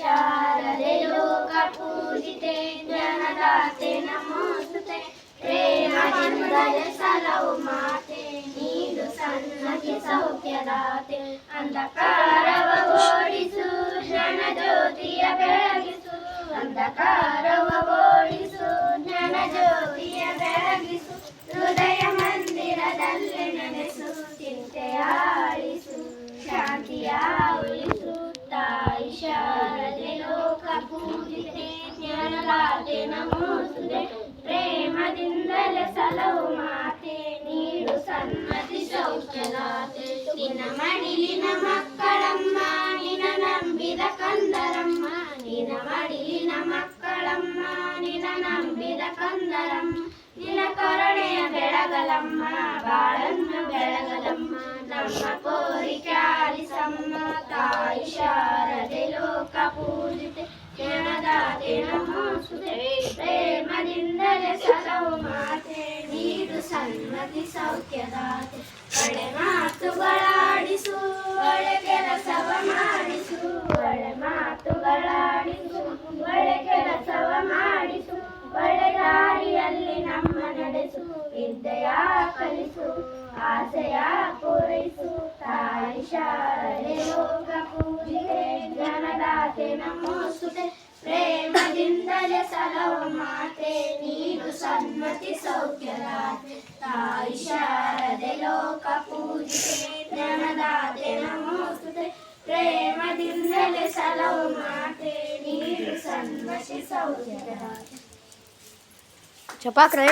ಶಾರದೆ ಲೋಕ ಪೂಜಿತೆ ಜ್ಞಾನದಾತೆ ನಮೋಸ್ತುತೆ. ಪ್ರೇಮದಿಂದಲೇ ಸಲವು ಮಾತೆ ಸನ್ನತಿ ಸೌಖ್ಯದಾತೆ. ಅಂಧಕಾರವ ಓಡಿಸು ಜ್ಞಾನ ಜ್ಯೋತಿಯ ಬೆಳಗಿಸು. ಅಂಧಕಾರವ ಓಡಿಸು ಜ್ಞಾನ ಜ್ಯೋತಿಯ ಬೆಳಗಿಸು. ಜ್ಞಾನದಾತೆ ನಮೋಸ್ತುತೆ ಪ್ರೇಮದಿಂದಲೇ ಸಲವು ಮಾತೆ ನೀಡು ಸನ್ಮತಿ ಸೌಖ್ಯದಾತೆ ನಿನ್ನ ಮಡಿಲಿನ ಮಕ್ಕಳಮ್ಮ ನಿನ ನಂಬಿದ ಕಂದರಮ್ಮ ನಿನ ಮಡಿಲಿನ ಮಕ್ಕಳಮ್ಮ ನಿನ ನಂಬಿದ ಕಂದರಮ್ಮ ನಿನ ಕರುಣೆಯ ಬೆಳಗಲಮ್ಮ ಬಾಳನ್ನು ಬೆಳಗಲಮ್ಮ ನಮ್ಮ ಕೋರಿಕೆ ಆಲಿಸಮ್ಮ ತಾಯಿ ಶಾರದೆ ಲೋಕ ಪೂಜಿತೆ ಜ್ಞಾನದಾತೆ ನಮೋಸ್ತುತೆ ಸನ್ಮತಿ ಸೌಖ್ಯದಾತೆ ಒಳ್ಳೆ ಮಾತುಗಳಾಡಿಸು, ಒಳ್ಳೆ ಕೆಲಸವ ಮಾಡಿಸು, ಒಳ್ಳೆ ಮಾತುಗಳಾಡಿಸು, ಒಳ್ಳೆ ಕೆಲಸವ ಮಾಡಿಸು, ಒಳ್ಳೆ ದಾರಿಯಲ್ಲಿ ನಮ್ಮ ನಡೆಸು, ವಿದ್ಯೆಯ ಕಲಿಸು, ಆಸೆಯ ಪೂರೈಸು, ತಾಯಿ ಶಾಲೆ ಲೋಕ ಪೂಜಿತೆ, ಜ್ಞಾನದಾತೆ ನಮೋಸ್ತುತೆ. ಪ್ರೇಮದಿಂದಲೇ ಸಲವ ಮಾತೆ, ನೀನು ಸೌಖ್ಯದಾತೆ ತಾಯಿ ಶಾರದೆ ಲೋಕ ಪೂಜಿತೆ ಜ್ಞಾನದಾತೆ ನಮೋಸ್ತುತೆ ಪ್ರೇಮದಿಂದಲೇ ಸಲವು ಮಾತೆ ನೀಡು ಸನ್ಮತಿ ಸೌಖ್ಯದಾತೆ ಚಪಾಕ್ರೆ